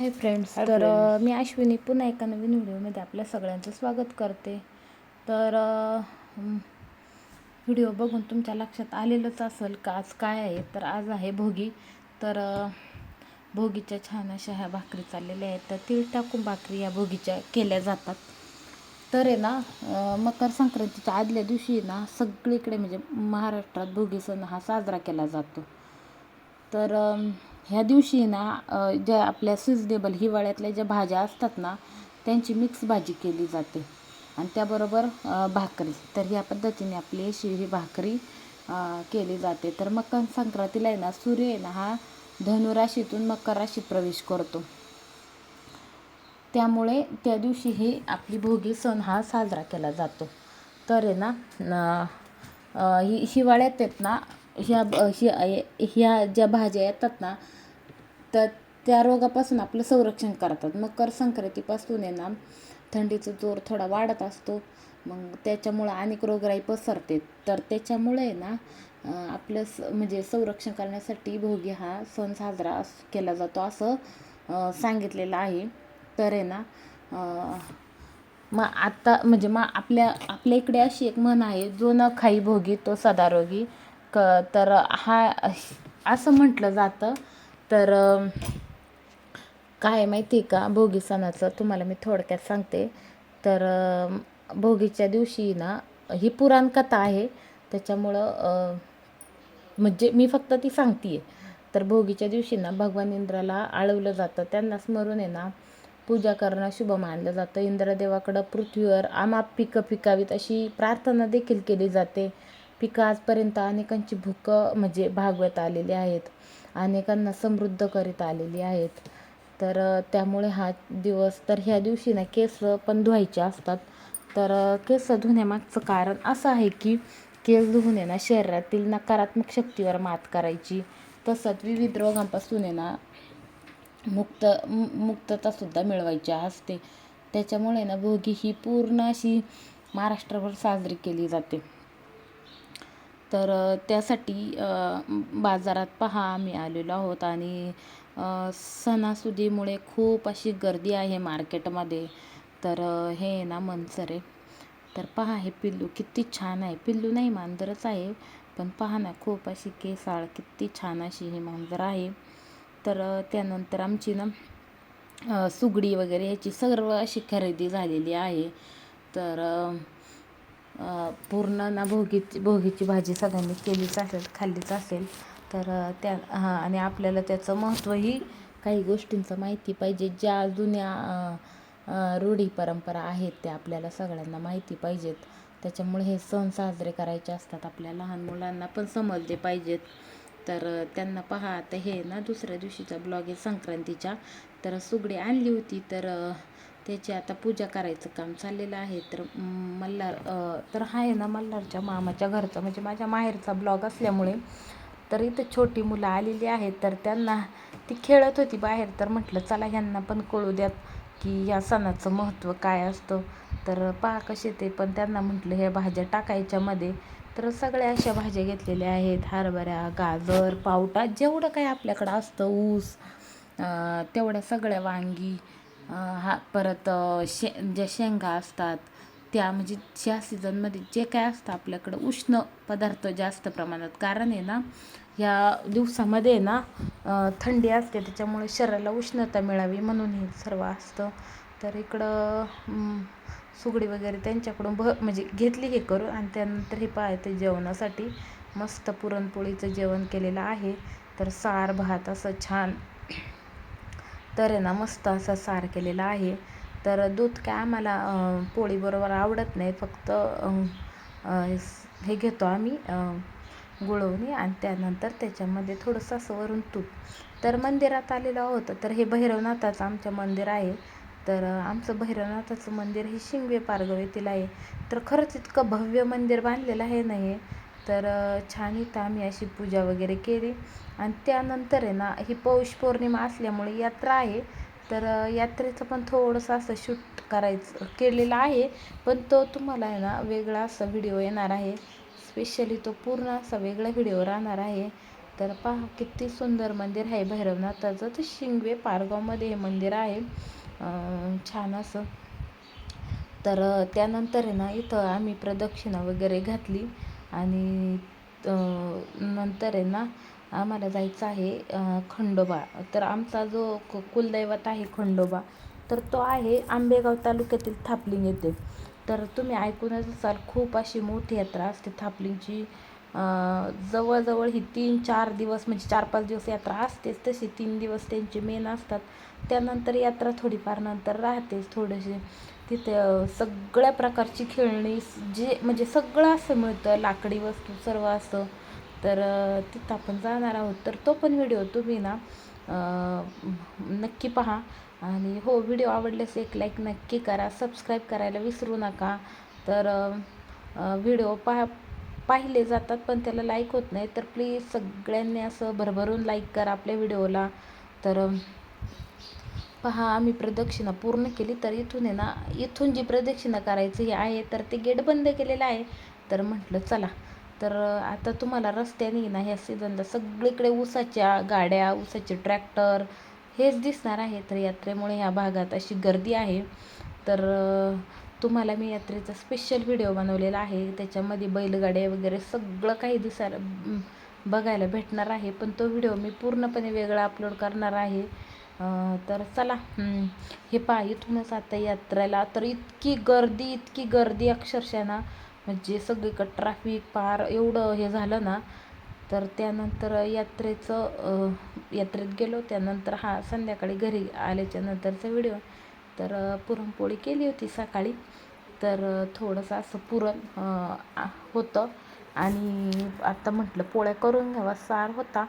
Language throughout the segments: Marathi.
हाय फ्रेंड्स Hi तर friends. मी अश्विनी पुन्हा एका नवीन व्हिडिओमध्ये आपल्या सगळ्यांचं स्वागत करते. तर अ, व्हिडिओ बघून तुमच्या लक्षात आलेलंच असेल का? आज काय आहे? तर आज आहे भोगी. तर अ, भोगीच्या छान अशा ह्या भाकरी चाललेल्या आहेत. तर तीळ टाकून भाकरी या भोगीच्या केल्या जातात. तर आहे ना अ, मकर संक्रांतीच्या आदल्या दिवशी आहे ना सगळीकडे म्हणजे महाराष्ट्रात भोगी सण हा साजरा केला जातो. तर अम, ह्या दिवशी ना ज्या आपल्या सिजनेबल हिवाळ्यातल्या ज्या भाज्या असतात ना त्यांची मिक्स भाजी केली जाते. आणि त्याबरोबर भाकरी. तर ह्या पद्धतीने आपली अशी ही भाकरी केली जाते. तर मकर संक्रांतीला आहे ना सूर्य आहे ना हा धनुराशीतून मकर राशीत प्रवेश करतो. त्यामुळे त्या दिवशी ही आपली भोगी सण हा साजरा केला जातो. तर आहे ना हिवाळ्यात आहेत ना ह्या ब- ह्या ज्या भाज्या येतात ना तर त्या रोगापासून आपलं संरक्षण करतात. मकर संक्रांतीपासून आहे ना थंडीचा जोर थोडा वाढत असतो. मग त्याच्यामुळं अनेक रोगराई पसरते. तर त्याच्यामुळे आहे ना आपलं स म्हणजे संरक्षण करण्यासाठी भोगी हा सण साजरा अस- केला जातो असं सांगितलेलं आहे. तर आहे ना मग आता म्हणजे मग आपल्या आपल्या इकडे अशी एक म्हण आहे जो न खाई भोगी तो सदारोगी. क तर हा असं म्हटलं जातं. तर काय आहे माहिती आहे का? भोगी सणाचं तुम्हाला मी थोडक्यात सांगते. तर भोगीच्या दिवशी ना ही पुराण कथा आहे. त्याच्यामुळं म्हणजे मी फक्त ती सांगते तर भोगीच्या दिवशी ना भगवान इंद्राला आळवलं जातं. त्यांना स्मरून आहे ना पूजा करणं शुभ मानलं जातं. इंद्रदेवाकडं पृथ्वीवर आमा पिकं पिकावीत अशी प्रार्थना देखील केली जाते. पिकं आजपर्यंत अनेकांची भूक म्हणजे भागवत आलेली आहेत. अनेकांना समृद्ध करीत आलेली आहेत. तर त्यामुळे हा दिवस तर ह्या दिवशी ना केस पण धुवायचे असतात. तर केस धुण्यामागचं कारण असं आहे की केस धुवून ना शरीरातील नकारात्मक शक्तीवर मात करायची. तसंच विविध रोगांपासून आहे ना मुक्त मुक्ततासुद्धा मिळवायची असते. त्याच्यामुळे ना भोगी ही पूर्ण अशी महाराष्ट्रभर साजरी केली जाते. तर त्यासाठी बाजारात पहा आम्ही आलेलो आहोत आणि सणासुदीमुळे खूप अशी गर्दी आहे मार्केटमध्ये. तर हे आहे ना मनसर आहे. तर पहा हे पिल्लू किती छान आहे. पिल्लू नाही मांजरच आहे. पण पहा ना खूप अशी केसाळ किती छान अशी ही मांजर आहे. तर त्यानंतर आमची ना सुगडी वगैरे याची सर्व अशी खरेदी झालेली आहे. तर पूर्ण ना भोगीची भोगीची भाजी सगळ्यांनी केलीच असेल खाल्लीच असेल तर त्या हां आणि आपल्याला त्याचं महत्त्वही काही गोष्टींचं माहिती पाहिजे. ज्या जुन्या रूढी परंपरा आहेत त्या आपल्याला सगळ्यांना माहिती पाहिजेत. त्याच्यामुळे हे सण साजरे करायचे असतात आपल्या लहान मुलांना पण समजले पाहिजेत. तर त्यांना पहा आता हे ना दुसऱ्या दिवशीचा ब्लॉग आहे संक्रांतीच्या तर सुगडी आणली होती तर त्याची आता पूजा करायचं काम चाललेलं आहे. तर मल्हार तर हा आहे ना मल्हारच्या मामाच्या घरचा म्हणजे माझ्या माहेरचा ब्लॉग असल्यामुळे. तर इथं छोटी मुलं आलेली आहेत तर त्यांना ती खेळत होती बाहेर. तर म्हटलं चला ह्यांना पण कळू द्यात की या सणाचं महत्त्व काय असतं. तर पहा कसे ते. पण त्यांना म्हटलं ह्या भाज्या टाकायच्या मध्ये. तर सगळ्या अशा भाज्या घेतलेल्या आहेत. हरभऱ्या गाजर पावटा जेवढं काय आपल्याकडं असतं ऊस तेवढ्या सगळ्या वांगी हा परत शे ज्या शेंगा असतात त्या म्हणजे ज्या सीझनमध्ये जे काय असतं आपल्याकडं उष्ण पदार्थ जास्त प्रमाणात. कारण आहे ना ह्या दिवसामध्ये आहे ना थंडी असते त्याच्यामुळे शरीराला उष्णता मिळावी म्हणून हे सर्व असतं. तर इकडं सुगडी वगैरे त्यांच्याकडून भ म्हणजे घेतली हे करू आणि त्यानंतर हे पाहते जेवणासाठी. मस्त पुरणपोळीचं जेवण केलेलं आहे. तर सार भात असं छान तर आहे ना मस्त असा सार केलेला आहे. तर दूध काय आम्हाला पोळीबरोबर आवडत नाही. फक्त हे घेतो आम्ही गुळवणी आणि त्यानंतर त्याच्यामध्ये थोडंसं असं वरून तूप. तर मंदिरात आलेलो आहोत. तर हे भैरवनाथाचं आमचं मंदिर आहे. तर आमचं भैरवनाथाचं मंदिर हे शिंगवे पारगाव येथील आहे. तर खरंच इतकं भव्य मंदिर बांधलेलं आहे ना हे. तर छान इथं आम्ही अशी पूजा वगैरे केली. आणि त्यानंतर आहे ना ही पौष पौर्णिमा असल्यामुळे यात्रा आहे. तर यात्रेचं पण थोडंसं असं शूट करायचं केलेलं आहे. पण तो तुम्हाला आहे ना वेगळा असा व्हिडिओ येणार आहे. स्पेशली तो पूर्ण असा वेगळा व्हिडिओ राहणार आहे. तर पहा किती सुंदर मंदिर आहे भैरवनाथाचं. तर शिंगवे पारगावमध्ये हे मंदिर आहे. छान असं. तर त्यानंतर आहे ना इथं आम्ही प्रदक्षिणा वगैरे घातली. आणि नंतर आहे ना आम्हाला जायचं आहे खंडोबा. तर आमचा जो कु- कुलदैवत आहे खंडोबा तर तो आहे आंबेगाव तालुक्यातील थापलिंग येथे. तर तुम्ही ऐकूनच असाल खूप अशी मोठी यात्रा असते थापलिंगची. जवळजवळ ही तीन चार दिवस म्हणजे चार पाच दिवस यात्रा असतेच तशी तीन दिवस त्यांचे मेन असतात. त्यानंतर यात्रा थोडीफार नंतर राहतेच थोडेसे. तिथे सगळ्या प्रकारची खेळणी जे म्हणजे सगळं असं मिळतं लाकडी वस्तू सर्व असं. तर तिथं आपण जाणार आहोत. तर तो पण व्हिडिओ तुम्ही ना नक्की पहा. आणि हो व्हिडिओ आवडल्यास एक लाईक नक्की करा. सबस्क्राईब करायला विसरू नका. तर व्हिडिओ पहा पाहिले जातात पण त्याला लाईक होत नाही. तर प्लीज सगळ्यांनी असं भरभरून लाईक करा आपल्या व्हिडिओला. तर पहा आम्ही प्रदक्षिणा पूर्ण केली तर इथून आहे ना इथून जी प्रदक्षिणा करायची हे आहे तर ते गेट बंद केलेलं आहे. तर म्हटलं चला. तर आता तुम्हाला रस्त्याने ना ह्या सीझनला सगळीकडे ऊसाच्या गाड्या ऊसाचे ट्रॅक्टर हेच दिसणार आहे. तर यात्रेमुळे ह्या भागात अशी गर्दी आहे. तर तुम्हाला मी यात्रेचा स्पेशल व्हिडिओ बनवलेला आहे. त्याच्यामध्ये बैलगाड्या वगैरे सगळं काही दिसायला बघायला भेटणार आहे. पण तो व्हिडिओ मी पूर्णपणे वेगळा अपलोड करणार आहे. तर चला हे पा इथूनच आता यात्रेला. तर इतकी गर्दी इतकी गर्दी अक्षरशः ना म्हणजे सगळीकडं ट्रॅफिक पार एवढं हे झालं ना तर त्यानंतर यात्रेचं यात्रेत गेलो. त्यानंतर हा संध्याकाळी घरी आल्याच्या नंतरचा व्हिडिओ तर पुरणपोळी केली होती सकाळी. तर थोडंसं असं पुरण होतं. आणि आता म्हटलं पोळ्या करून घ्यावा. सार होता.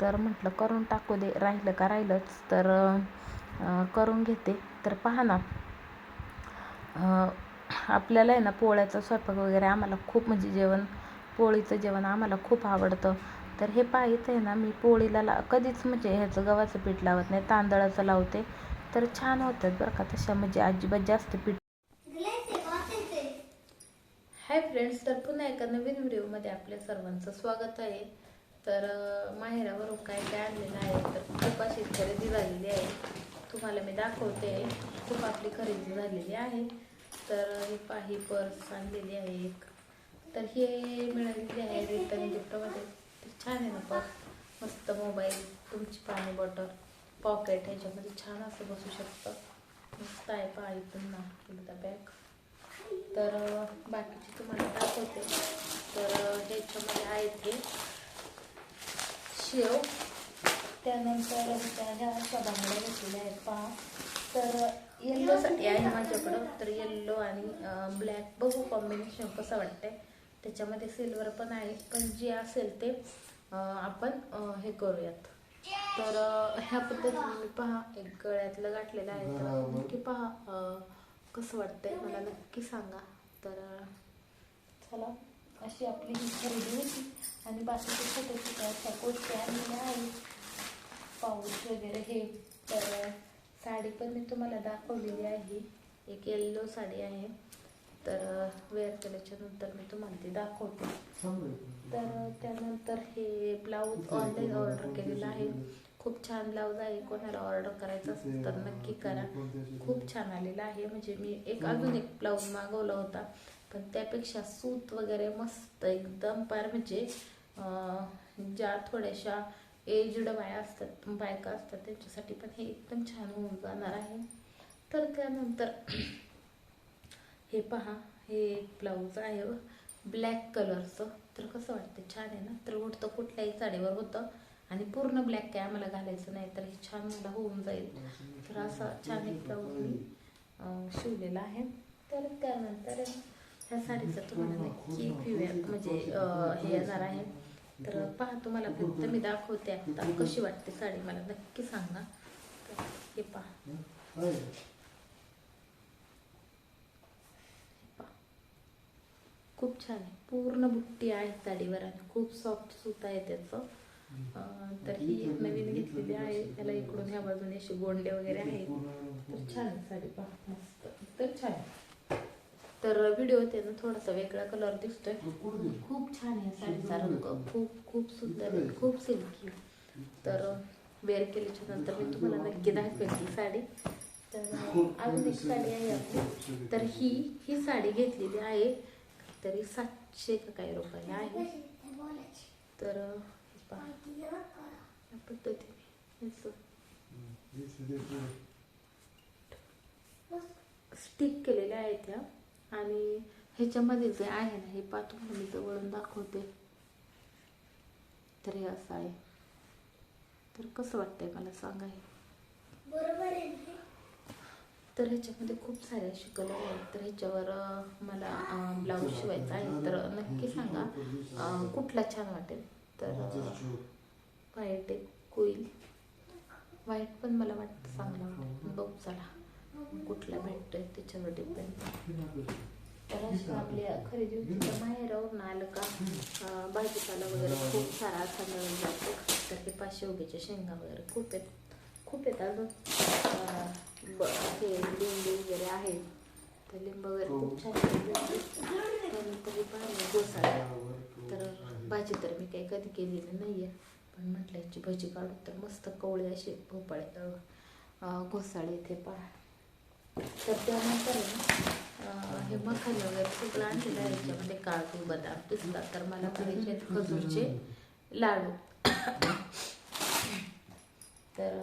तर म्हटलं करून टाकू दे. राहिलं का राहिलंच. तर करून घेते. तर पहा ना. आपल्याला आहे ना पोळ्याचा स्वयंपाक वगैरे आम्हाला खूप म्हणजे जेवण पोळीचं जेवण आम्हाला खूप आवडतं. तर हे पाहिजे आहे ना मी पोळीला ला कधीच म्हणजे ह्याचं गव्हाचं पीठ लावत नाही. तांदळाचं लावते. तर छान होतात बरं का तशा म्हणजे अजिबात जास्त पीठ हाय फ्रेंड्स तर पुन्हा एका नवीन व्हिडिओमध्ये आपल्या सर्वांचं स्वागत आहे. तर अं, माहेरावरून काय काय आणलेलं आहे. तर खूप अशी खरेदी झालेली आहे. तुम्हाला मी दाखवते. खूप आपली खरेदी झालेली आहे. तर हे पाही पर्स आणलेली आहे एक. तर हे मिळालेली आहे रिटर्न गिफ्टमध्ये तर छान आहे ना पर्स मस्त मोबाईल तुमची पाणी बॉटल पॉकेट ह्याच्यामध्ये छान असं बसू शकतं. मस्त आहे पाही पुन्हा एकदा बॅग तर बाकीची बाकीचे तुम्हाला दाखवते. तर ह्याच्यामध्ये आहेत हे. शेव. त्यानंतर त्या ह्या अशा बांगड्या घेतलेल्या आहेत पहा. तर येल्लोसाठी आहे माझ्याकडं तर येल्लो आणि ब्लॅक बघू कॉम्बिनेशन कसं वाटतंय. त्याच्यामध्ये सिल्वर पण आहे पण जे असेल ते आपण हे करूयात. तर ह्या पद्धतीने मी पहा एक गळ्यातलं गाठलेलं आहे. तर नक्की पहा कसं वाटतंय. मला नक्की सांगा. तर चला अशी आपली ही खरेदी होती. आणि बाकीचे छोटे छोटे अशा गोष्टी आणलेल्या आहेत पाऊस वगैरे हे तर साडी पण मी तुम्हाला दाखवलेली आहे. एक येल्लो साडी आहे. तर वेअर केल्याच्यानंतर मी तुम्हाला ती दाखवते. तर त्यानंतर हे ब्लाऊज ऑनलाईन ऑर्डर केलेलं आहे. खूप छान ब्लाऊज आहे. कोणाला ऑर्डर करायचं असेल तर नक्की करा. खूप छान आलेला आहे. म्हणजे मी एक अजून एक ब्लाऊज मागवला होता. पण त्यापेक्षा सूत वगैरे मस्त एकदम पार. म्हणजे ज्या थोड्याशा एजड बाया असतात बायका असतात त्यांच्यासाठी पण हे एकदम छान होऊन जाणार आहे. तर त्यानंतर हे पहा हे एक ब्लाऊज आहे ब्लॅक कलरचं तर कसं वाटतं? छान आहे ना? तर उठतं कुठल्याही साडीवर होतं. आणि पूर्ण ब्लॅक काय आम्हाला घालायचं नाही तर हे छान मला होऊन जाईल. तर असा छान एक ब्लाऊज मी शिवलेला आहे. तर त्यानंतर ह्या साडीचं तुम्हाला नक्की फिव्या म्हणजे अं, हे येणार आहे. तर पहा तुम्हाला फक्त मी दाखवते आता. कशी वाटते साडी? मला नक्की सांगा. तर हे पहा. हे खूप छान आहे. पूर्ण बुट्टी आहे साडीवर आणि खूप सॉफ्ट सूत आहे त्याचं. तर ही एक नवीन घेतलेली आहे. त्याला इकडून ह्या बाजूने असे गोंडे वगैरे आहेत. तर छान साडी पहा. मस्त. तर छान आहे. तर व्हिडिओ ना थोडासा वेगळा कलर दिसतोय. खूप छान आहे साडीचा रंग खूप खूप सुंदर आहे. खूप सिल्की तर वेअर केल्याच्यानंतर मी तुम्हाला नक्की दाखवेन ती साडी. तर अजून एक साडी आहे आपली. तर ही ही साडी घेतलेली आहे तरी सातशे का काही रुपये आहे. तर हे पद्धतीने. स्टिक केलेल्या आहेत त्या आणि ह्याच्यामध्ये जे आहे ना हे पातून मी जवळून दाखवते. तर हे असं आहे. तर कसं वाटतंय मला सांगा हे? बरोबर आहे? तर ह्याच्यामध्ये खूप सारे असे कलर आहेत. तर ह्याच्यावर मला ब्लाऊज शिवायचा आहे. तर नक्की सांगा कुठला छान वाटेल? तर व्हाईट एक कोईल. व्हाईट पण मला वाटतं चांगला वाटेल. बघू चला कुठला भेटतोय त्याच्यावर डिपेंड तर अशी आपली खरेदी तर माहेरावरून आलं का अं, भाजीपाला वगैरे खूप सारा असा मिळून जातो. तर हे पाचशे उभ्याच्या शेंगा वगैरे खूप आहेत. खूप आहेत अजून. हे लिंबू वगैरे आहेत तर लिंब वगैरे खूप छान हे गोसाळा. तर भाजी तर मी काही कधी केलेली नाही आहे पण म्हटलं याची भजी काढू तर मस्त कवळे असे भोपळे घोसाळे इथे पहा. तर त्यानंतर हे मखाने वगैरे सगळं आणलेलं आहे याच्यामध्ये काजू बदाम पिस्ता तर मला करायचे आहेत खजूरचे लाडू. तर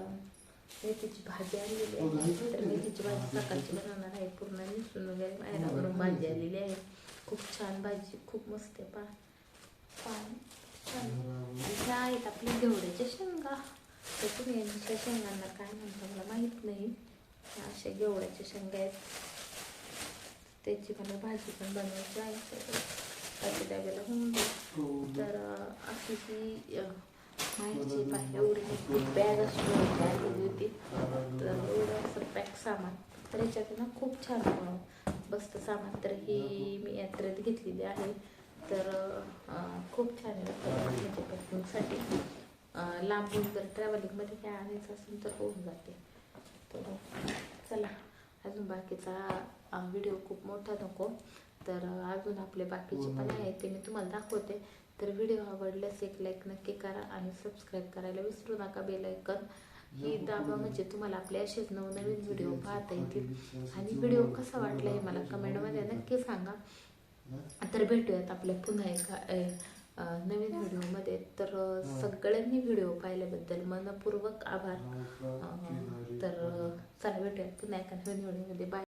मेथीची भाजी आणलेली आहे. तर मेथीची भाजी सकाळची बनवणार आहे. पूर्ण निसून वगैरे बाहेरावरून भाजी आलेली आहे. खूप छान भाजी खूप मस्त आहे पा पान छान. ह्या आहेत आपल्या घेवड्याच्या शेंगा. तर तुम्ही यांच्या शेंगांना काय म्हणता मला माहीत नाही. अशा घेवड्याच्या शेंगा आहेत. त्याची मला भाजी पण बनवायची आहे. तर डब्याला होऊन जाईल. तर अं, अशी ही अं, माहिती पाहिजे एवढी मोठी बॅग अशी आलेली होती. तर एवढं असं पॅक सामान. तर ह्याच्यात ना खूप छान बसतं सामान. तर ही मी यात्रेत घेतलेली आहे. तर खूप छान आहे. म्हणजे पॅकिंगसाठी लांबून जर ट्रॅव्हलिंगमध्ये काय आणायचं असेल तर होऊन जाते. तर चला अजून बाकीचा व्हिडिओ खूप मोठा नको तर अजून आपले बाकीचे पण आहेत ते मी तुम्हाला दाखवते. तर व्हिडिओ आवडल्यास एक लाईक नक्की करा आणि सबस्क्राईब करायला विसरू नका बेल ऐकन ही दाबा म्हणजे तुम्हाला आपले असेच नवनवीन व्हिडिओ पाहता येतील. आणि व्हिडिओ कसा वाटला हे मला कमेंटमध्ये नक्की सांगा. तर भेटूयात आपल्या पुन्हा एका नवीन व्हिडिओमध्ये तर अ, सगळ्यांनी व्हिडिओ पाहिल्याबद्दल मनपूर्वक आभार. अ, तर चला भेटूयात पुन्हा एका नवीन व्हिडिओमध्ये. बाय